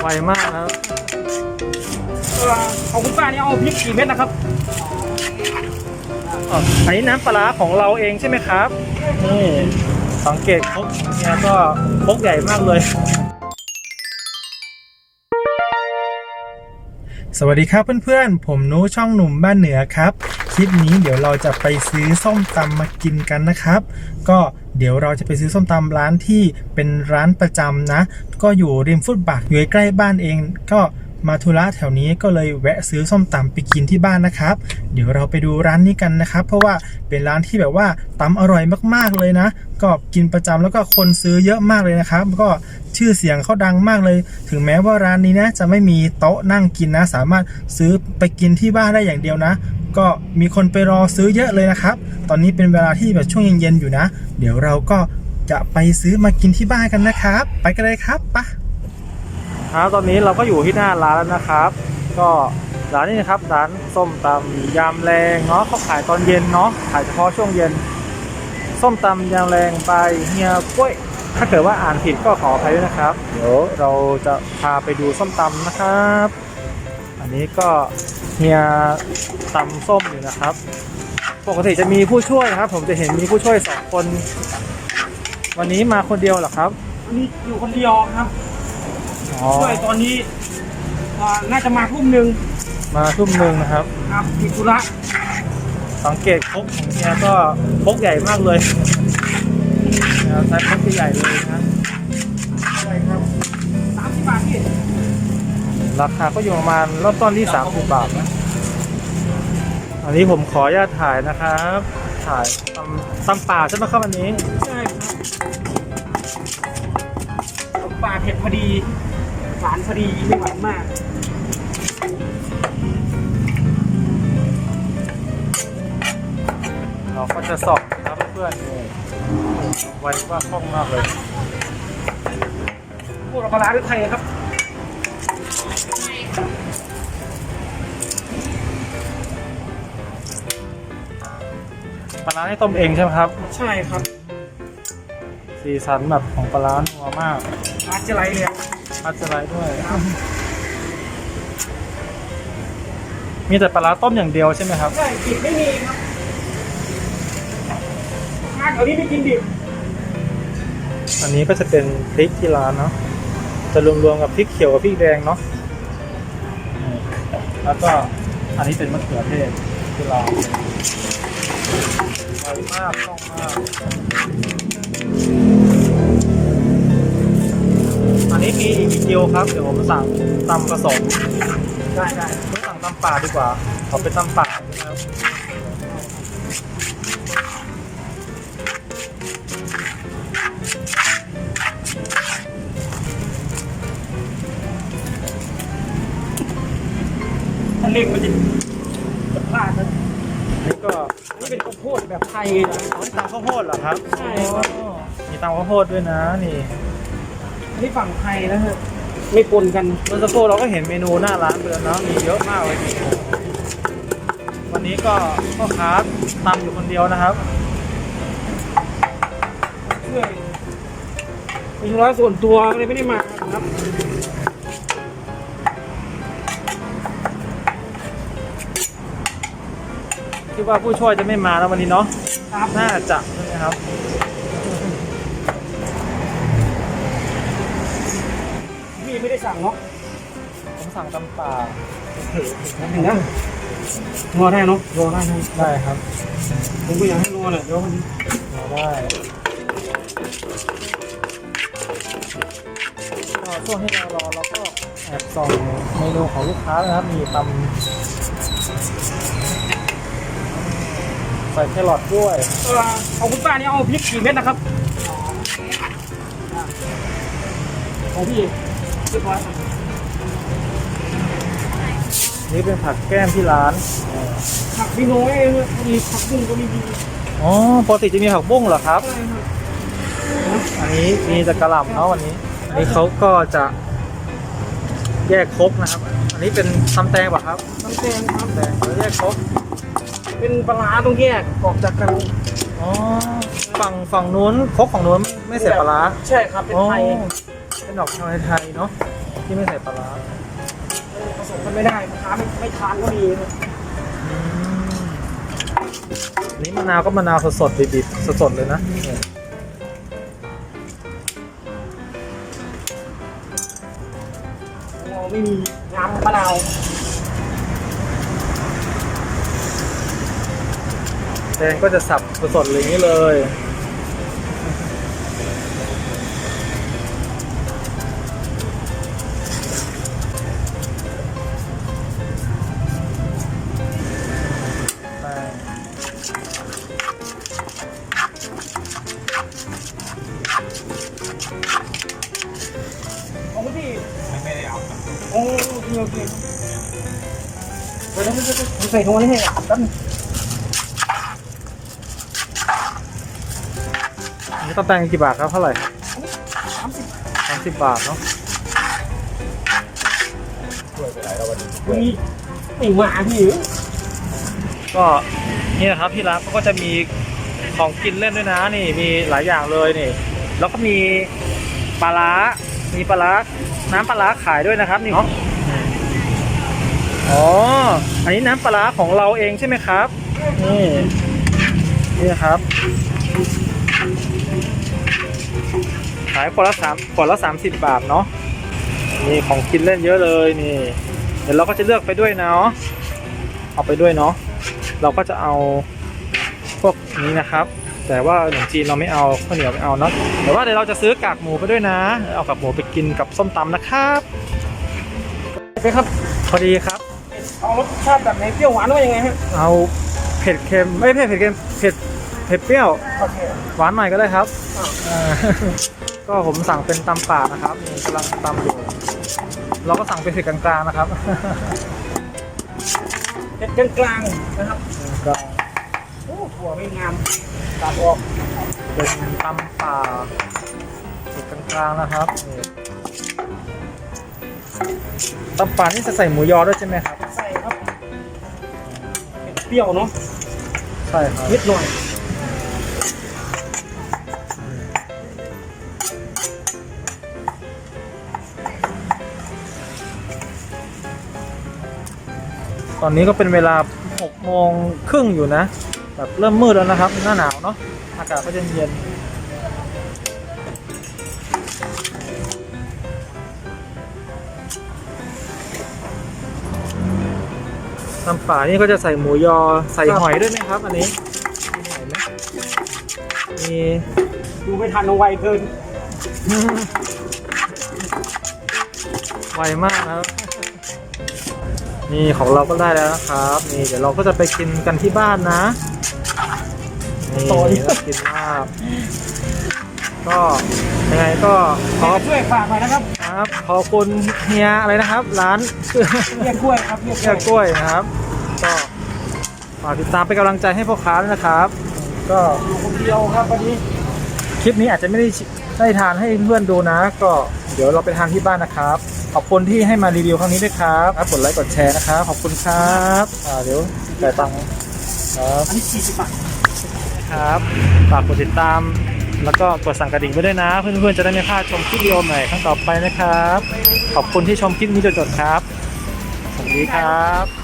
ไวมากนะครับเออของคุณป้านี่เอาพริกกี่เม็ดนะครับอ๋ออันนี้น้ำปลาร้าของเราเองใช่ไหมครับนี่สังเกตครกเนี่ยก็ครกใหญ่มากเลย สวัสดีครับเพื่อนๆ ผมนุช่องหนุ่มบ้านเหนือครับ คลิปนี้เดี๋ยวเราจะไปซื้อส้มตำมากินกันนะครับ ก็เดี๋ยวเราจะไปซื้อส้มตำร้านที่เป็นร้านประจำนะ ก็อยู่ริมฟุตบาทอยู่ใกล้บ้านเองก็ มาธุระแถวนี้ก็เลยแวะซื้อส้มตำไปกินที่บ้านนะครับ เดี๋ยวเราไปดูร้านนี้กันนะครับ เพราะว่าเป็นร้านที่แบบว่าตำอร่อยมากๆเลยนะ ก็กินประจำแล้วก็คนซื้อเยอะมากเลยนะครับ ก็ชื่อเสียงเขาดังมากเลย ถึงแม้ว่าร้านนี้นะจะไม่มีโต๊ะนั่งกินนะ สามารถซื้อไปกินที่บ้านได้อย่างเดียวนะ ก็มีคนไปรอซื้อเยอะเลยนะครับ ตอนนี้เป็นเวลาที่แบบช่วงเย็นๆอยู่นะ เดี๋ยวเราก็จะไปซื้อมากินที่บ้านกันนะครับ ไปกันเลยครับปะ ครับตอนนี้เราก็อยู่ที่หน้าร้านแล้วนะครับ ก็ร้านนี้นะครับร้านส้มตำยำแรงเนาะเขาขายตอนเย็นเนาะขายเฉพาะช่วงเย็น ส้มตำยำแรงไปเฮียกล้วย ถ้าเกิดว่าอ่านผิดก็ขออภัยด้วยนะครับ เดี๋ยวเราจะพาไปดูส้มตำนะครับ อันนี้ก็เฮียตำส้มอยู่นะครับ ปกติจะมีผู้ช่วยครับ ผมจะเห็นมีผู้ช่วยสองคน วันนี้มาคนเดียวเหรอครับนี่อยู่คนเดียวครับ อ๋อ ช่วยตอนนี้อ่าน่าจะมาทุ่มหนึ่งมาทุ่มหนึ่งนะครับ ครับมีธุระสังเกตครกของเฮียก็ครกใหญ่มากเลยนะครับใช้ครกใหญ่เลยนะใช่ครับสามสิบบาทพี่ราคาก็อยู่ประมาณเริ่มต้นที่ 30 บาทนะ อันนี้ผมขออนุญาตถ่ายนะครับ ถ่ายตำตำป่าใช่ไหมครับอันนี้ ใช่ครับปลาเผ็ดพอดี หวานพอดีไม่หวานมากเราก็จะสอบนะครับเพื่อนๆนี่ไวกว่าคล่องมากเลยพวกเราปลาร้าด้วยไทยครับปลาร้าให้ต้มเองใช่ไหมครับ ใช่ครับ สีสันแบบของปลาร้านัวมากร้านเจไรเลย พัชไลท์ด้วย มีแต่ปลาร้าต้มอย่างเดียวใช่ไหมครับ ใช่ดิบไม่มีครับร้านแถวนี้ไม่กินดิบอันนี้ก็จะเป็นพริกที่ร้านเนาะ จะรวมๆกับพริกเขียวกับพริกแดงเนาะอืมแล้วก็อันนี้เป็นมะเขือเทศที่ร้านไวมากคล่องมาก อันนี้มีมีเกียวครับ เดี๋ยวผมสั่งตำผสมได้ได้ผมสั่งตำป่าดีกว่าเอาเป็นตำป่านะครับถ้าเล็กมันจะจะพลาดนะนี่ก็นี่เป็นข้าวโพดแบบไทยนะเอาตำข้าวโพดเหรอครับ ใช่ครับอ๋อมีตำข้าวโพดด้วยนะนี่ อันนี้ฝั่งไทยนะฮะไม่ปนกันเมื่อสักครู่เราก็เห็นเมนูหน้าร้านไปแล้วเนาะมีเยอะมากเลยวันนี้ก็พ่อค้าตำอยู่คนเดียวนะครับช่วยมีธุระส่วนตัวเลยไม่ได้มาครับคิดว่าผู้ช่วยจะไม่มาแล้ววันนี้เนาะครับน่าจะใช่ไหมครับ พี่ไม่ได้สั่งเนาะผมสั่งตำป่าเห็นนะรอได้เนาะรอได้นะได้ครับ ผมก็อยากให้รอแหละเดี๋ยวมันมาได้ก็ช่วงที่เรารอเราก็แอบส่องเมนูของลูกค้านะครับ มีตำใส่แครอทด้วยเออเอาคุณป้านี่เอาพริกกี่เม็ดนะครับของพี่ เรียบร้อยครับนี่เป็นผักแก้มที่ร้าน ผักพี่น้อยมีผักบุ้งก็มีดีอ๋อปกติจะมีผักบุ้งเหรอครับใช่ครับ อันนี้มีแต่กระหล่ำเนาะวันนี้อันนี้เขาก็จะแยกครกนะครับ อันนี้เป็นตำแตงป่ะครับน้ำแตงครับตำแตงแล้วแยกครกเป็นปลาร้าต้องแยกออกจากกันอ๋อฝั่งฝั่งนู้นครกของนู้นไม่เสียปลาร้าใช่ครับเป็นอ๋อไทย เป็นดอกชาไทยๆเนาะที่ไม่ใส่ปลาร้าผสมกันไม่ได้ลูกค้าไม่ไม่ทานก็มีนะอืมอันนี้มะนาวก็มะนาวสดๆดิบๆสดๆเลยนะเราไม่มีน้ำมะนาวแดงก็จะสับสดๆเลยางนี้เลย โอ้โอเคโอเคเดี๋ยวเดี๋ยวเดี๋ยวผมใส่ถุงนี้ให้อะแป๊บนึงอันนี้ตำแต่งกี่บาทครับเท่าไหร่ครับสามสิบสามสิบบาทเนาะมีไม่มาพี่ก็นี่นะครับที่ร้านเขาก็จะมีของกินเล่นด้วยนะนี่มีหลายอย่างเลยนี่ แล้วก็มีปลาร้า มีปลาร้าน้ำปลาร้าขายด้วยนะครับนี่เนาะอ๋อ อันนี้น้ำปลาร้าของเราเองใช่ไหมครับ นี่ นี่นะครับ ขายขวดละสามขวดละสามสิบบาทเนาะ นี่ของกินเล่นเยอะเลยนี่ เดี๋ยวเราก็จะเลือกไปด้วยเนาะ เอาไปด้วยเนาะ เราก็จะเอาพวกนี้นะครับ แต่ว่าขนมจีนเราไม่เอาข้าวเหนียวไม่เอาเนาะแต่ว่าเดี๋ยวเราจะซื้อกากหมูไปด้วยนะ เอากากหมูไปกินกับส้มตำนะครับไปครับพอดีครับ เอารสชาติแบบไหนเปรี้ยวหวานว่ายังไงฮะเอาเผ็ดเค็มไม่เผ็ดเผ็ดเค็มเผ็ดเผ็ดเปรี้ยวโอเคหวานหน่อยก็ได้ครับอ่าก็ผมสั่งเป็นตำป่านะครับนี่กำลังตำอยู่เราก็สั่งเป็นเผ็ดกลางๆนะครับเผ็ดกลางๆนะครับก็โอ้ ถั่วไม่งามตัดออกเป็นตำป่าเผ็ดกลางๆนะครับนี่ตำป่านี่จะใส่หมูยอด้วยใช่ไหมครับ ใส่ครับเผ็ดเปรี้ยวเนาะใช่ครับนิดหน่อยตอนนี้ก็เป็นเวลา6โมงครึ่งอยู่นะ แบบเริ่มมืดแล้วนะครับ หน้าหนาวเนาะอากาศก็เย็นเย็นๆตำป่านี่ก็จะใส่หมูยอใส่หอยด้วยไหมครับ อันนี้มีมีดูไม่ทันเอาไวเกินไวมากนะครับ นี่ของเราก็ได้แล้วนะครับ นี่เดี๋ยวเราก็จะไปกินกันที่บ้านนะ โอ้ยน่ากินมาก ก็ยังไงก็ขอช่วยฝากหน่อยนะครับครับ ขอบคุณเฮียอะไรนะครับ ร้านเรียกกล้วยครับเรียกกเฮีล้ยวยกล้วยนะครับ ก็ฝากติดตามเป็นกำลังใจให้พ่อค้าด้วยนะครับ ก็คนเดียวครับวันนี้ คลิปนี้อาจจะไม่ได้ได้ทานให้เพื่อนดูนะ ก็เดี๋ยวเราไปทานที่บ้านนะครับ ขอบคุณที่ให้มารีวิวครั้งนี้ด้วยครับครับกดไลค์กดแชร์นะครับ ขอบคุณครับ อ่าเดี๋ยวจ่ายตังค์ครับอันนี้40บาท ครับ ฝากกดติดตาม แล้วก็กดสั่งกระดิ่งไปด้วยนะ เพื่อนๆจะได้ไม่พลาดชมคลิปวิดีโอใหม่ครั้งต่อไปนะครับ ขอบคุณที่ชมคลิปนี้จนจบครับ สวัสดีครับ